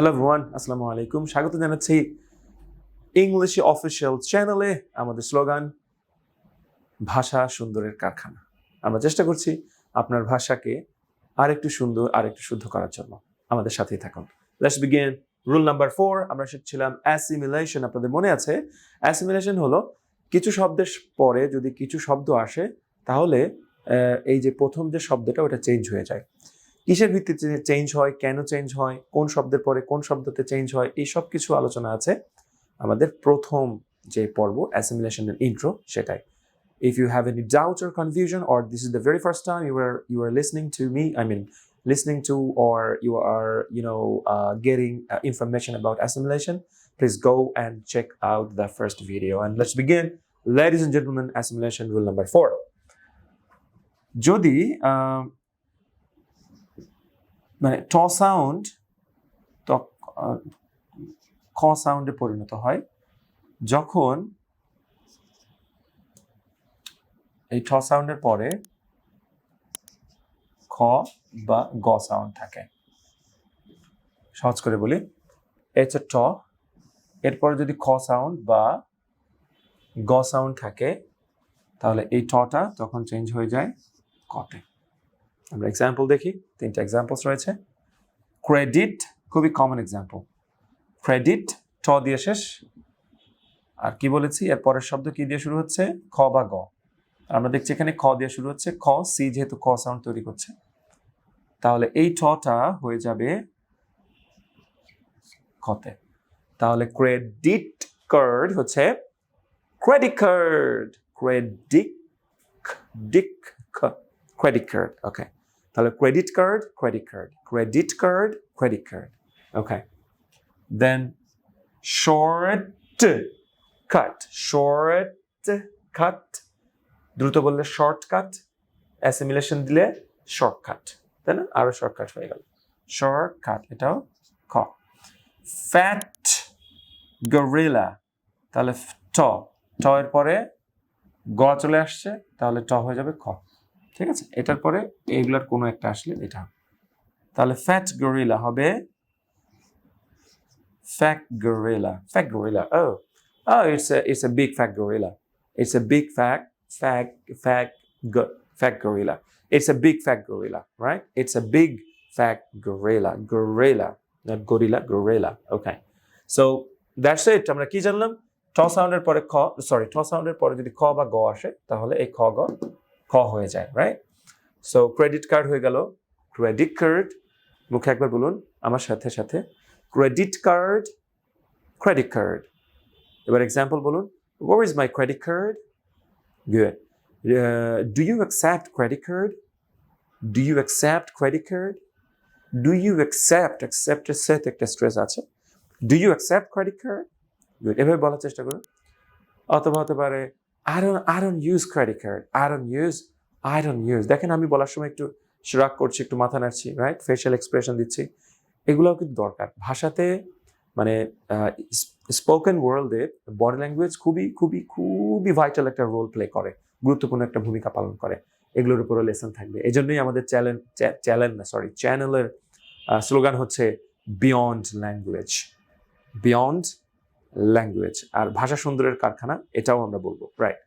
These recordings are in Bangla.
হ্যালো ভুয়ান আসসালামু আলাইকুম স্বাগত জানাচ্ছি ইংলিশে অফিসিয়াল চ্যানেলে আমাদের স্লোগান ভাষা সুন্দরের কারখানা। আমরা চেষ্টা করছি আপনার ভাষাকে আরেকটু সুন্দর, আরেকটু শুদ্ধ করার জন্য। আমাদের সাথেই থাকুন। Let's begin rule number four আমরা শিখছিলাম অ্যাসিমিলেশন আপনাদের মনে আছে? অ্যাসিমিলেশন হলো কিছু শব্দের পরে যদি কিছু শব্দ আসে, তাহলে এই যে প্রথম যে শব্দটা, ওটা চেঞ্জ হয়ে যায়। কিসের ভিত্তিতে চেঞ্জ হয়, কেন চেঞ্জ হয়, কোন শব্দের পরে কোন শব্দতে চেঞ্জ হয়, এই সব কিছু আলোচনা আছে। আমাদের প্রথম যে পর্ব অ্যাসিমিলেশনের ইন্ট্রো সেটাই। If you have any doubt or confusion or this is the very first time you are you are listening to me I mean listening to or you are you know getting information about assimilation please go and check out the first video and let's begin ladies and gentleman assimilation rule number four যদি মানে ট সাউন্ড খ সাউন্ডে পরিণত হয়। যখন এই ঠ সাউন্ডের পরে খ বা গ সাউন্ড থাকে। সহজ করে বলি। এটা ট, এরপরে যদি খ সাউন্ড বা গ সাউন্ড থাকে, তাহলে এই ঠটা তখন চেঞ্জ হয়ে যায় কতে আমরা এক্সাম্পল দেখি, তিনটা এক্সাম্পলস রয়েছে। ক্রেডিট খুবই কমন এক্সাম্পল ক্রেডিট ট দিয়ে শেষ। আর কি বলেছি? এর পরের শব্দ কি দিয়ে শুরু হচ্ছে? খ বা গ। আমরা দেখছি এখানে খ দিয়ে শুরু হচ্ছে। খ সি যেহেতু ক সাউন্ড তৈরি করছে। তাহলে এই ঠটা হয়ে যাবে খতে তাহলে ক্রেডিট কার্ড হচ্ছে ক্রেডিট কার্ড ক্রেডিট ডিক ক্রেডিট কার্ড ওকে তাহলে credit card credit card credit card credit card okay then short cut short cut দ্রুত বললে শর্টকাট অ্যাসিমিলেশন দিলে শর্টকাট তাই না? আরও শর্টকাট হয়ে গেল। শর্টকাট এটাও খ। ফ্যাট গরিলা তাহলে ট ট এর পরে গ চলে আসছে, তাহলে ট হয়ে যাবে খ। ঠিক আছে? এটার পরে এগুলার কোনো একটা আসলে এটা। তাহলে ফ্যাট গরিলা হবে fat gorilla fat gorilla oh oh it's it's a big fat gorilla it's a big fat fat fat fat it's a big fat gorilla right it's a big fat gorilla gorilla না gorilla gorilla okay so that's it আমরা কি জানলাম? টস হাউন্ডের পরে খ সরি টস হাউন্ডের পরে যদি খ বা গ আসে, তাহলে এই খ, গ খ হয়ে যায় রাইট সো ক্রেডিট কার্ড হয়ে গেল ক্রেডিট কার্ড মুখে একবার বলুন, আমার সাথে সাথে ক্রেডিট কার্ড ক্রেডিট কার্ড এবার এক্সাম্পল বলুন where is my credit card good do you accept credit card do you accept credit card do you accept অ্যাকসেপ্টের সাথে একটা স্ট্রেস আছে? Do you accept credit card good এভাবে বলার চেষ্টা করুন। অথবা হতে পারে I don't I don't use credit card I don't use I don't use দেখেন আমি বলার সময় একটু শ্রাক করছি, একটু মাথা নাড়ছি রাইট ফেশিয়াল এক্সপ্রেশন দিচ্ছি। এগুলোও কিন্তু দরকার। ভাষাতে মানে স্পোকেন ওয়ার্ল্ডে বডি ল্যাঙ্গুয়েজ খুবই খুবই খুবই ভাইটাল একটা রোল প্লে করে। গুরুত্বপূর্ণ একটা ভূমিকা পালন করে। এগুলোর উপরও লেসন থাকবে। এই জন্যই আমাদের চ্যানেল চ্যানেল না সরি চ্যানেলের স্লোগান হচ্ছে বিয়ন্ড ল্যাঙ্গুয়েজ বিয়ন্ড ল্যাঙ্গুয়েজ আর ভাষা সুন্দরের কারখানা, এটাও আমরা বলব রাইট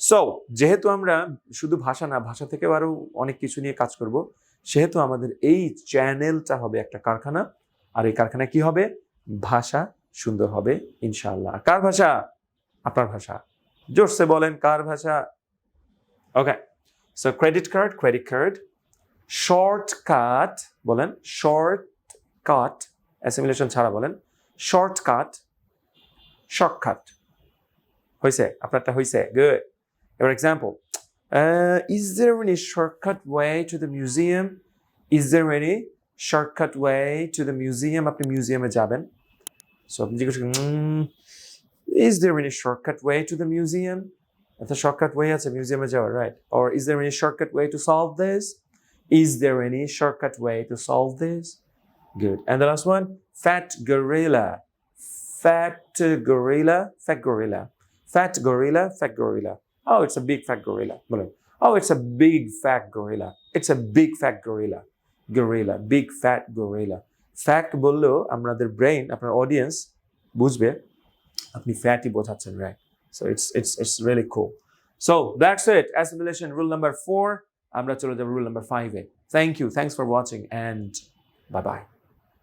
সো যেহেতু আমরা শুধু ভাষা না, ভাষা থেকেও আরও অনেক কিছু নিয়ে কাজ করব, সেহেতু আমাদের এই চ্যানেলটা হবে একটা কারখানা, আর এই কারখানায় কি হবে? ভাষা সুন্দর হবে, ইনশাআল্লাহ। কার ভাষা? আপনার ভাষা। জোরসে বলেন কার ভাষা? Okay so credit card credit card shortcut বলেন শর্টকাট অ্যাসিমিলেশন ছাড়া বলেন শর্টকাট শর্টকাট হয়েছে আপনারটা হয়েছে গুড এবার example Uh, is there any shortcut way to the museum? Is there any shortcut way to the museum? আপনি মিউজিয়ামে যাবেন সো আপনি জিজ্ঞেস করেন "Mm, is there any shortcut way to the museum? একটা shortcut way আছে মিউজিয়ামে যাওয়ার right or is there any shortcut way to solve this? Is there any shortcut way to solve this? Good. And the last one, fat gorilla. Fat gorilla, fat gorilla. Fat gorilla, fat gorilla. Oh, it's a big fat gorilla. বলেন Oh, it's a big fat gorilla. It's a big fat gorilla. Gorilla, big fat gorilla. Fact বললেও আমাদের ব্রেইন আপনার অডিয়েন্স বুঝবে আপনি ফ্যাটই বোঝাচ্ছেন right so it's it's it's really cool so that's it assimilation rule number four আমরা চলে যাব রুল নাম্বার ফাইভে thank you thanks for watching and bye bye